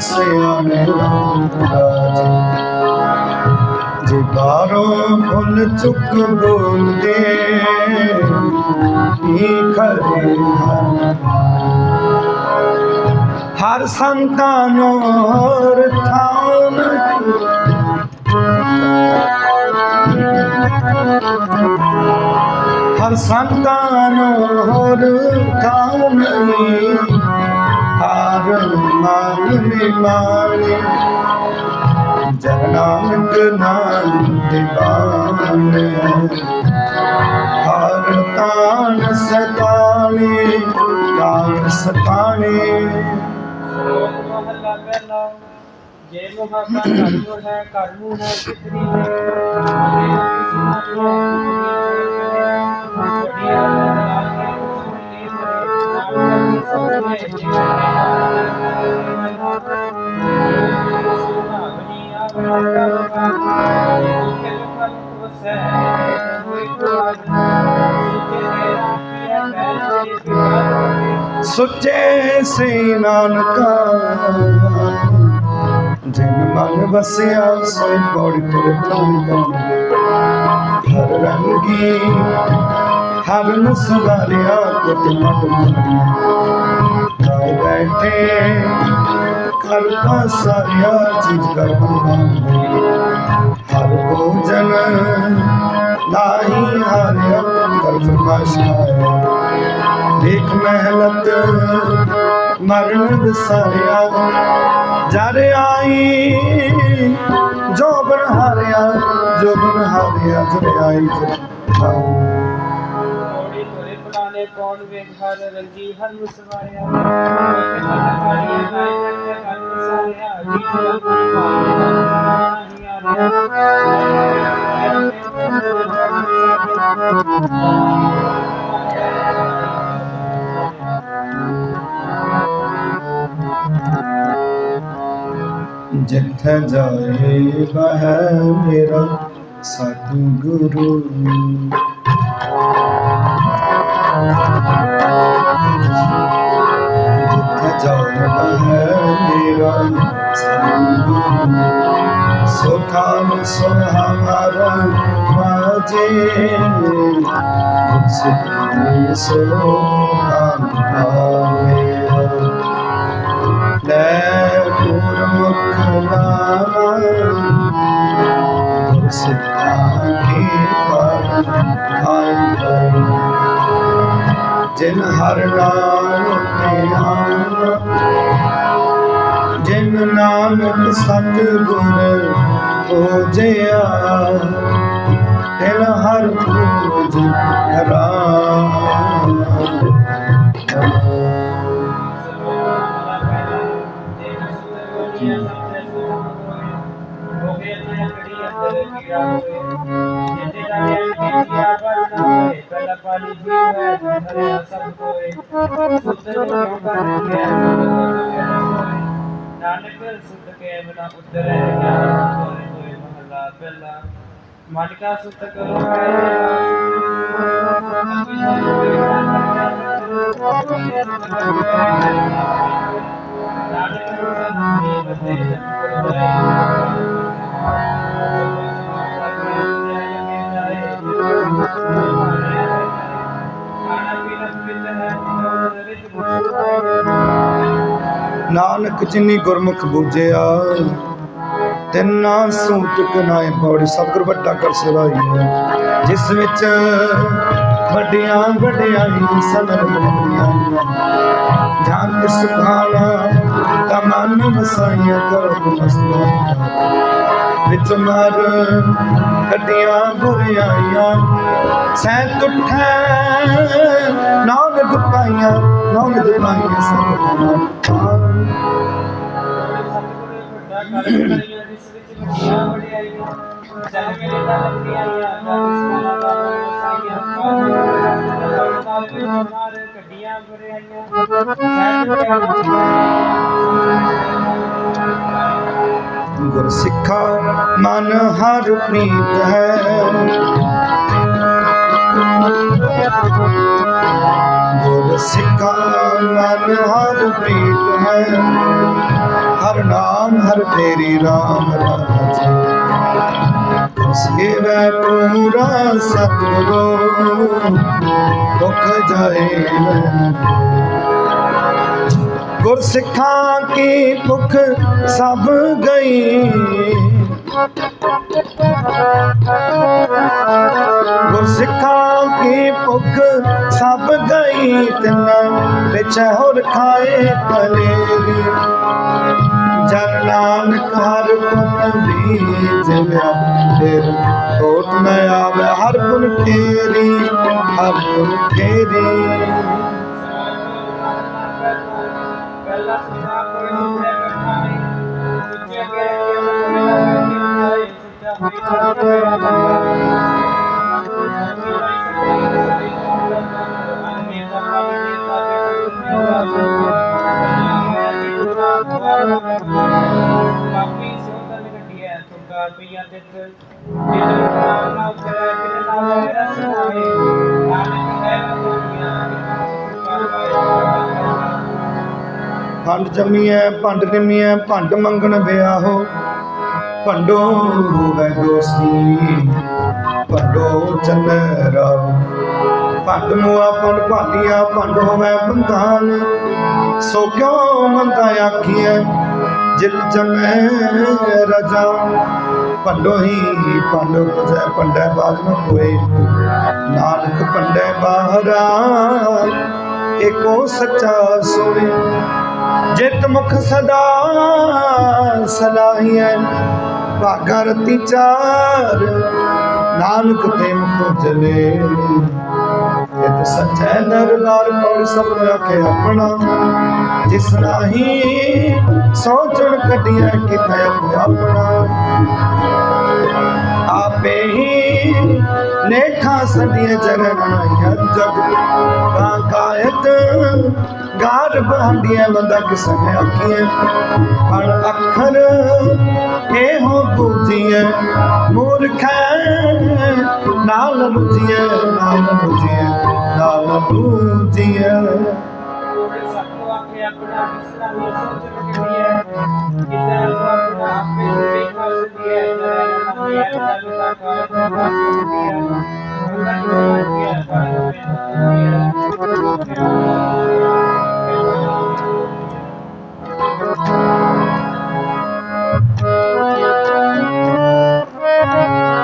ਸਿਆਣੇ ਰਾਜ ਜੇ ਬਾਰੋਂ ਫੁੱਲ ਚੁੱਕ ਬੋਲਦੇ, ਕੀ ਖਰੇ ਹਰ ਸੰਤਾਂ ਨੂੰ ਹਰ ਥਾਂ ਹਰ ਸੰਤਾਂ ਨੂੰ ਹਰ ਥਾਂ ਹਾਰਨ ਹਰ ਮਨ ਨਿਮਾਣੇ ਜਨਾਨਕ ਨਾਮ ਦੀਵਾਨੇ ਹਰ ਤਾਨ ਸਤਾਣੇ ਤਾਨ ਸਤਾਣੇ। ਸ਼ਲੋਕ ਪਹਿਲਾ ਜੇ ਮੁਹਾਕਾ ਘਰ ਹੈ ਘਰ ਹੈ, ਕਿਤਨੀ ਹੈ। ਸੁੱਚੇ ਸੇ ਨਾਨਕਾ। ਜਿਨ ਮਨ ਵਸਿਆ, ਸੋਈ ਪੌੜੀ ਤੁਰ ਤਨ ਹਰ ਰੰਗੀ, ਹਰ ਨੂੰ ਸੁਗਾਰਿਆ ਕੁਟ ਮਟ ਮੰਦੀ ਕਾਇ ਬੈਠੇ ਕਰ ਸਾਰਿਆ ਚੀਜ਼ ਕਰ ਬੰਦੇ ਹਰ ਭੋਜਨ ਨਾਹੀ ਹਾਰਿਆ ਕਰ ਫਰਮਾਇਸ਼ ਆਇਆ ਦੇਖ ਮਹਿਲਤ ਮਰਨ ਵਿਸਾਰਿਆ ਜਰ ਆਈ ਜੋ ਬਨ ਹਾਰਿਆ ਜੋ ਬਨ ਹਾਰਿਆ ਜਰ ਆਈ ਪੁਰਾਣੇ ਕੌਣ ਵੇਖ ਹਰ ਰੰਗੀ ਹਰ ਨੂੰ ਸਵਾਰਿਆ ਇੱਕ ਮਨ ਕਾਲੀਆਂ ਗਾਇ ਤੇ ਹਰ ਸਾਰਿਆ ਜੀ ਆਪਣੀ ਮਾਂ ਜਿੱਥੇ ਜਾਏ ਬਹ ਮੇਰਾ ਸਤਿਗੁਰੂ ਜਿੱਥੇ ਜਾਏ ਬਹ ਮੇਰਾ ਸਤਿਗੁਰੂ ਸੁਖਾਨ ਸੁਹਾਵਰ ਵਾਜੇ ਸਿੱਖੀ ਸੁਖਾਨ ਪਾਵੇ ਲੈ ਸਿੱਖਾ ਪਰ ਆਈ ਜਿਨ ਹਰ ਨਾਮ ਤੇ ਜਿਨ ਨਾਨਕ ਸਤ ਗੁਰ ਪੂਜਿਆ ਤਿਨ ਹਰ ਪੂਜ ਰਾਮ ਨਾਨਕ ਸੁਤ ਕੇ ਬਨਾ ਉਤਰੈ ਗਿਆਨ ਹੋਏ ਹੋਏ ਮਹਲਾ ਪਹਿਲਾ ਮਨ ਕਾ ਸੁਤ ਕਰੋ ਨਾਨਕ ਜਿਨੀ ਗੁਰਮੁਖ ਬੂਝਿਆ, ਤਿੰਨਾ ਸੂਤ ਕਨਾਏ ਪੌੜੀ ਸਤਿਗੁਰ ਵੱਡਾ ਕਰ ਸਵਾਈ ਜਿਸ ਵਿੱਚ ਵੱਡੀਆਂ ਵੱਡਿਆਈ ਸਦਰ ਬੰਦੀਆਂ ਜਾਨ ਸੁਖਾਣਾ ਤਾ ਮਨ ਵਸਾਈਆਂ ਕਰ ਮਸਤਾਂ ਵਿੱਚ ਮਰ ਕੱਢੀਆਂ ਬੁਰਿਆਈਆਂ ਸਹਿ ਤੁਠੈ ਨਾਨ ਦੁਪਾਈਆਂ ਨਾਨ ਦੁਪਾਈਆਂ ਸਭ ਗੁਰ ਸਿੱਖਾ ਮਨ ਹਰ ਪ੍ਰੀਤ ਹੈ। ਗੁਰ ਸਿੱਖਾ ਮਨ ਹਰ ਪ੍ਰੀਤ ਹੈ। ਹਰ ਨਾਮ, ਹਰ ਤੇਰੀ ਰਾਮ ਰਾਜ। ਸੇਵੈ ਪੂਰਾ ਸਤਿਗੁਰੂ, ਦੁਖ ਜਾਏ ਗੁਰ ਸਿੱਖਾ ਕੀ ਭੁੱਖ ਸਭ ਗਈ। ਗੁਰ ਕੀ ਭੁੱਖ ਸਭ ਗਈ, ਤਿਨ ਵਿੱਚ ਹੋਰ ਖਾਏ ਕਲੇਰੀ ਜਨ ਨਾਨਕ ਹਰ ਗੁਣ ਬੀਜਿਆ ਫਿਰ ਟੋਟ ਨ ਆਵੇ ਹਰ ਗੁਣ ਤੇਰੀ ਹਰ ਗੁਣ ਤੇਰੀ ਸੱਚਾ ਦਿੱਤ ਜਿਹਦੇ ਨਾਮ ਨਾਲ ਚਲਾ ਕਿਤੇ ਨਾਮ ਮੇਰਾ ਸੁਣਾਏ ਨਾਨਕ ਹੈ ਦੁਨੀਆ ਭੰਡ ਜੰਮੀਐ ਭੰਡ ਨਿਮੀਐ ਭੰਡ ਮੰਗਣ ਵਿਆਹੋ। ਭੰਡੋ ਹੋਵੇ ਦੋਸਤੀ, ਭੰਡੋ ਚੰਨਰਾ ਭੰਡ ਮੁਆ ਭੰਡ ਭਾਂਡੀਆਂ ਭੰਡ ਹੋਵੇ ਬੰਧਾਨ। ਸੋ ਕਿਉ ਮੰਦਾ ਆਖੀਐ, ਜਿਤ ਜਮੈ ਰਜਾ। ਭੰਡੋ ਹੀ ਭੰਡ ਪੁਜੈ ਭੰਡੈ ਬਾਜ ਨ ਕੋਏ ਨਾਨਕ ਭੰਡੈ ਬਾਹਰਾ, ਏਕੋ ਸੱਚਾ ਸੋਏ ਜਿਤ ਮੁਖ ਸਦਾ ਸਲਾਹੀਐ ਭਾਗਾ ਰਤੀ ਚਾਰ, ਨਾਨਕ ਤੇ ਮੁਖ ਜਲੇ। ਇਤ ਸਚੈ ਦਰਬਾਰ ਪੌੜ ਸਭ ਆਖੇ ਆਪਣਾ? ਜਿਸ ਨਾਹੀ ਸੋਚਣ ਕੱਢਿਆ ਕਿਤੇ ਆਪਣਾ। ਆਪੇ ਹੀ ਲੇਖਾ ਸਦੀਆਂ ਜਗਣਾਇਆ ਜਗ। ਕਾ ਕਾਇਤ ਗਾਰ ਬਹੰਡੀਆਂ ਬੰਦਾ ਕਿਸਨੇ ਆਖੀਏ ਹਰ ਅੱਖਰ ਇਹੋ ਬੂਝੀਏ ਮੂਰਖੈ ਨਾਲ ਬੂਝੀਏ ਨਾਲ ਬੂਝੀਏ ਨਾਲ ਬੂਝੀਏ ਆਪਣਾ ਕਿਸਨਾ ਨਹੀਂ ਸੋਚ ਰੱਖੀ ਹੈ ਕਿਦਾਂ ਆਪਣਾ ਆਪੇ ਦੇਖਾ ਸਦੀ ਹੈ ਜਰਾ ਨਮੀ